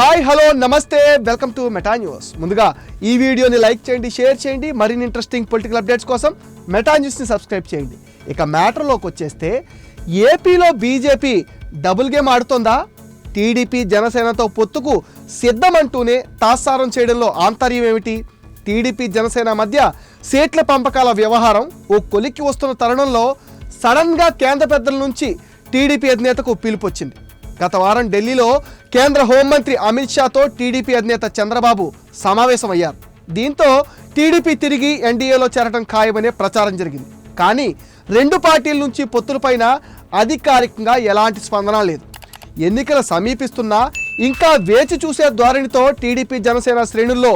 Hi hello namaste welcome to Meta News. ముందుగా ఈ వీడియోని లైక్ చేయండి షేర్ చేయండి మరిన్ని ఇంట్రెస్టింగ్ పొలిటికల్ అప్డేట్స్ కోసం మెటా న్యూస్ని సబ్స్క్రైబ్ చేయండి. ఇక మ్యాటర్లోకి వచ్చేస్తే ఏపీలో బీజేపీ డబుల్ గేమ్ ఆడుతోందా? టీడీపీ జనసేనతో పొత్తుకు సిద్ధమంటూనే తాత్సారం చేయడంలో ఆంతర్యం ఏమిటి? టీడీపీ జనసేన మధ్య సీట్ల పంపకాల వ్యవహారం ఓ కొలిక్కి వస్తున్న తరుణంలో సడన్గా కేంద్ర పెద్దల నుంచి టీడీపీ అధినేతకు పిలుపొచ్చింది గత వారం ఢిల్లీలో కేంద్ర హోంమంత్రి అమిత్ షాతో టీడీపీ అధినేత చంద్రబాబు సమావేశమయ్యారు. దీంతో టీడీపీ తిరిగి ఎన్డీఏలో చేరటం ఖాయమనే ప్రచారం జరిగింది. కానీ రెండు పార్టీల నుంచి పొత్తులపైన అధికారికంగా ఎలాంటి స్పందన లేదు. ఎన్నికలు సమీపిస్తున్నా ఇంకా వేచి చూసే ధోరణితో టీడీపీ జనసేన శ్రేణుల్లో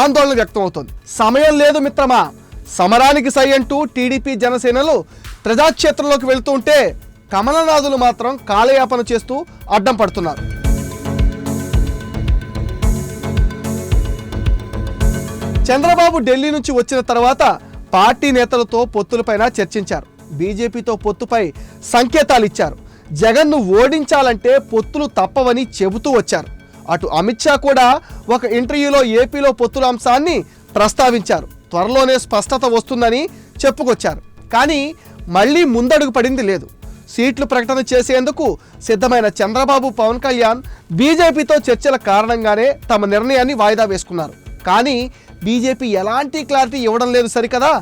ఆందోళన వ్యక్తమవుతోంది. సమయం లేదు మిత్రమా. సమరానికి సై అంటూ టీడీపీ జనసేనలు ప్రజాక్షేత్రంలోకి వెళ్తుంటే కమలనాథులు మాత్రం కాలయాపన చేస్తూ అడ్డం పడుతున్నారు. చంద్రబాబు ఢిల్లీ నుంచి వచ్చిన తర్వాత పార్టీ నేతలతో పొత్తులపైన చర్చించారు. బీజేపీతో పొత్తుపై సంకేతాలు ఇచ్చారు. జగన్ను ఓడించాలంటే పొత్తులు తప్పవని చెబుతూ వచ్చారు. అటు అమిత్ షా కూడా ఒక ఇంటర్వ్యూలో ఏపీలో పొత్తుల అంశాన్ని ప్రస్తావించారు. త్వరలోనే స్పష్టత వస్తుందని చెప్పుకొచ్చారు. కానీ మళ్ళీ ముందడుగు పడింది లేదు. సీట్లు ప్రకటన చేసేందుకు సిద్ధమైన చంద్రబాబు పవన్ కళ్యాణ్ బీజేపీతో చర్చల కారణంగానే తమ నిర్ణయాన్ని వాయిదా వేసుకున్నారు. కానీ బీజేపీ ఎలాంటి క్లారిటీ ఇవ్వడం లేదు సరికదా?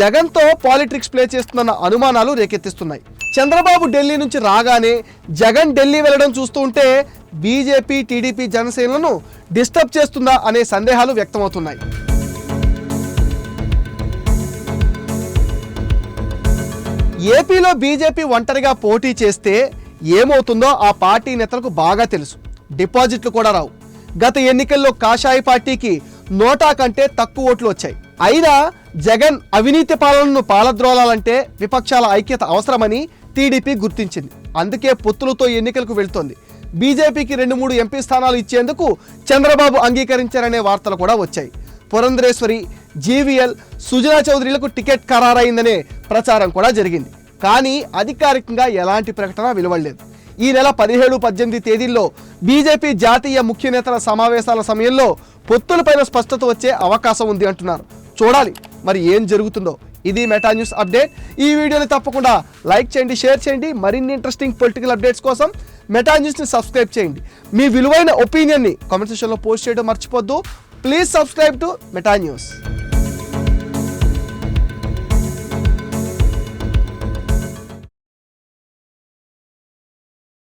జగన్తో పాలిటిక్స్ ప్లే చేస్తున్న అనుమానాలు రేకెత్తిస్తున్నాయి. చంద్రబాబు ఢిల్లీ నుంచి రాగానే జగన్ ఢిల్లీ వెళ్ళడం చూస్తూ ఉంటే బీజేపీ టీడీపీ జనసేనలను డిస్టర్బ్ చేస్తుందా అనే సందేహాలు వ్యక్తమవుతున్నాయి. ఏపీలో బీజేపీ ఒంటరిగా పోటీ చేస్తే ఏమవుతుందో ఆ పార్టీ నేతలకు బాగా తెలుసు. డిపాజిట్లు కూడా రావు. గత ఎన్నికల్లో కాషాయ పార్టీకి నోటా కంటే తక్కువ ఓట్లు వచ్చాయి. అయినా జగన్ అవినీతి పాలనను పాలద్రోలాలంటే విపక్షాల ఐక్యత అవసరమని టీడీపీ గుర్తించింది. అందుకే పొత్తులతో ఎన్నికలకు వెళ్తోంది. బీజేపీకి రెండు మూడు ఎంపీ స్థానాలు ఇచ్చేందుకు చంద్రబాబు అంగీకరించారనే వార్తలు కూడా వచ్చాయి. పురంధరేశ్వరి జీవీఎల్ సుజనా చౌదరిలకు టికెట్ ఖరారైందనే ప్రచారం కూడా జరిగింది. కానీ అధికారికంగా ఎలాంటి ప్రకటన వెలువడలేదు. ఈ నెల పదిహేడు పద్దెనిమిది తేదీల్లో బీజేపీ జాతీయ ముఖ్య నేతల సమావేశాల సమయంలో పొత్తులపైన స్పష్టత వచ్చే అవకాశం ఉంది అంటున్నారు. చూడాలి మరి ఏం జరుగుతుందో. ఇది మెటా న్యూస్ అప్డేట్. ఈ వీడియోని తప్పకుండా లైక్ చేయండి షేర్ చేయండి. మరిన్ని ఇంట్రెస్టింగ్ పొలిటికల్ అప్డేట్స్ కోసం మెటా న్యూస్ని సబ్స్క్రైబ్ చేయండి. మీ విలువైన ఒపీనియన్ని కామెంట్ సెక్షన్లో పోస్ట్ చేయడం మర్చిపోద్దు. Please subscribe to Meta News.